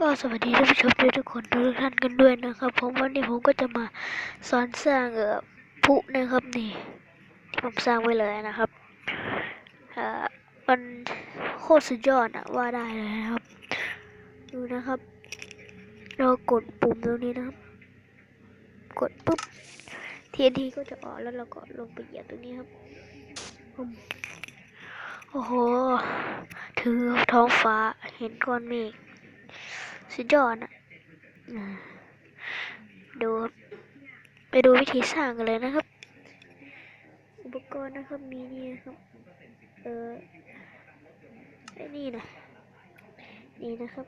ก็สวัสดีท่านผู้ชมทุกคนทุกท่านกันด้วยนะครับ ผมวันนี้ผมก็จะมาสอนสร้างเอ่อพลุนะครับนี่ที่ผมสร้างไว้เลยนะครับเอ่อมันโคตรสุดยอดอะว่าได้เลยนะครับ ดูนะครับ เรากดปุ่มตรงนี้นะครับ กดปุ๊บ TNT ก็จะออกแล้วเราก็ลงไปเหยียบตรงนี้ครับปุ่มโอ้โหถือท้องฟ้าเห็นก้อนเมฆ สุดยอดอะดูไปดูวิธีสร้างกันเลยนะครับ อุปกรณ์นะครับมีนี่นะครับ เออไอ้นี่นะนี่นะครับ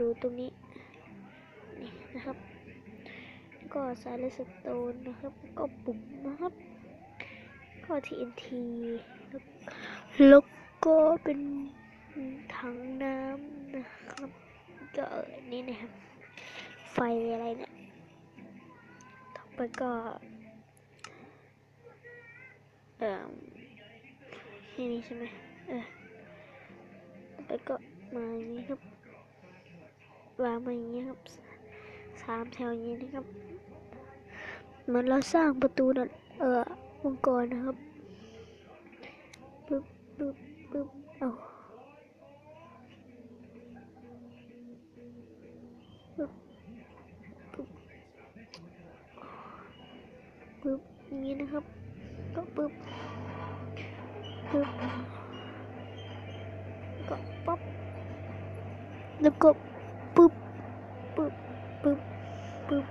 ดูตรงนี้นี่นะครับ ก็สายเลสโตนนะครับ ก็ปุ่มนะครับก็ TNT แล้วก็เป็นถังน้ำนะครับ ก็เออนี่นะครับไฟอะไรเนี่ยต่อไปก็เอ่อนี่นี่ใช่ไหมเออต่อไปก็มาอย่างนี้ครับวางมาอย่างนี้ครับสามแถวอย่างนี้นะครับเหมือนเราสร้างประตูนั่นเออมังกรนะครับปึ๊บปึ๊บปึ๊บเอา ปึ๊บอย่างนี้นะครับ ก็ปึ๊บปึ๊บก็ป๊อปแล้วก็ปึ๊บปึ๊บปึ๊บปึ๊บ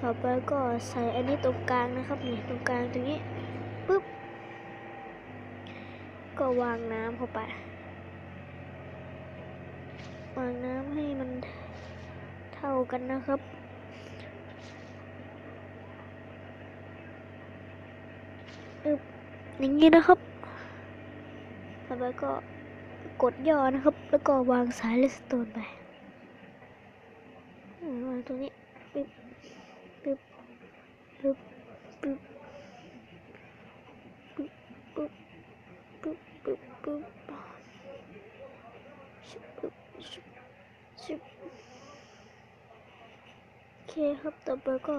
ต่อไปก็ใส่อันนี้ตรงกลางนะครับนี่ตรงกลางตรงนี้ปึ๊บก็วางน้ำเข้าไป วางน้ำให้มันเท่ากันนะครับ อึบอย่างนี้นะครับต่อไปก็กดย่อนะครับ แล้วก็วางสายเลสโตนไปวางตรงนี้ปึ๊บปึ๊บปึ๊บปึ๊บปึ๊บปึ๊บปึ๊บปึ๊บปึ๊บชุบปึ๊บชุบชุบโอ เคครับ ต่อไปก็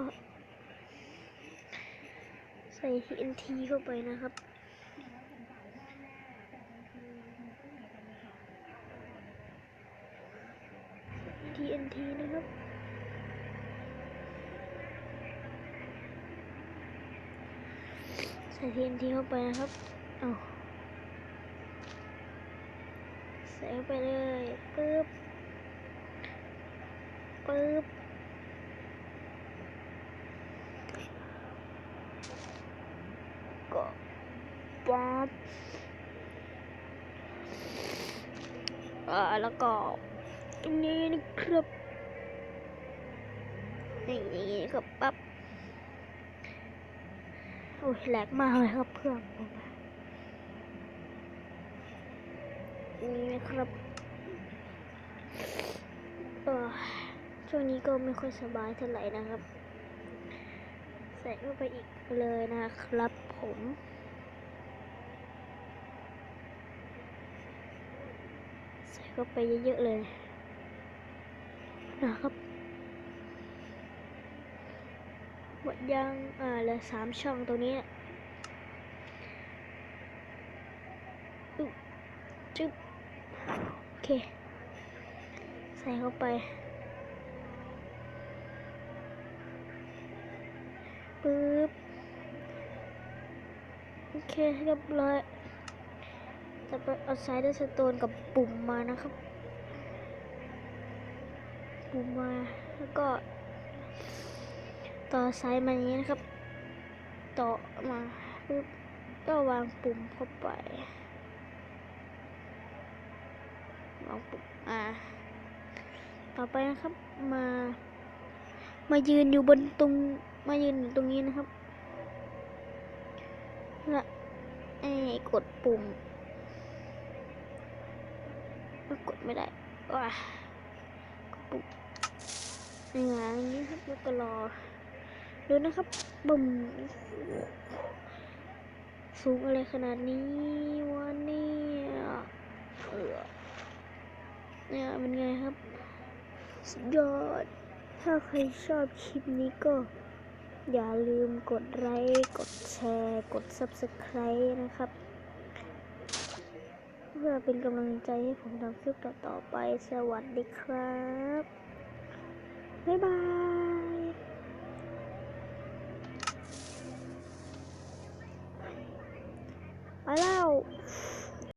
ใส่ TNT เข้าไปนะครับ TNT นะครับ ใส่ TNT เข้าไปนะครับ เอาใส่เข้าไปเลยปึ๊บปึ๊บ ก็ป๊อป อ่าแล้วก็ตรงนี้นะครับอย่างนี้ครับปั๊บโอ้ยแหลกมากเลยครับเพื่อนผมนี่นะครับเออช่วงนี้ก็ไม่ค่อยสบายเท่าไหร่นะครับ ใส่เข้าไปอีกเลยนะครับผม ใส่ เข้าไปเยอะๆเลยนะครับหมดยังอ่าเหลือสามช่องตรงนี้จึ๊บโอเค ใส่เข้าไปปึ๊บโอเคเรียบร้อย จะไปเอาสายเดอร์สโตนกับปุ่มมานะครับ ปุ่มมา แล้วก็ ต่อสายมาอย่างนี้นะครับ ต่อมาปึ๊บก็วางปุ่มเข้าไปวางปุ่มอ่าต่อไปนะครับมา มายืนอยู่บนตรงมายืนอยู่ตรงนี้นะครับและไอ้กดปุ่ม กดไม่ได้ว้าปุ่มอย่างนี้ครับแล้วก็รอดูนะครับบุ่มสูงอะไรขนาดนี้วะเนี่ยเออเนี่ยเป็นไงครับ สุดยอด ถ้าใครชอบคลิปนี้ก็ อย่าลืมกดไลค์ กดแชร์ กด Subscribe นะครับ พื่อเป็นกำลังใจให้ผมทำคลิปต่อๆไป สวัสดีครับ บ๊ายบาย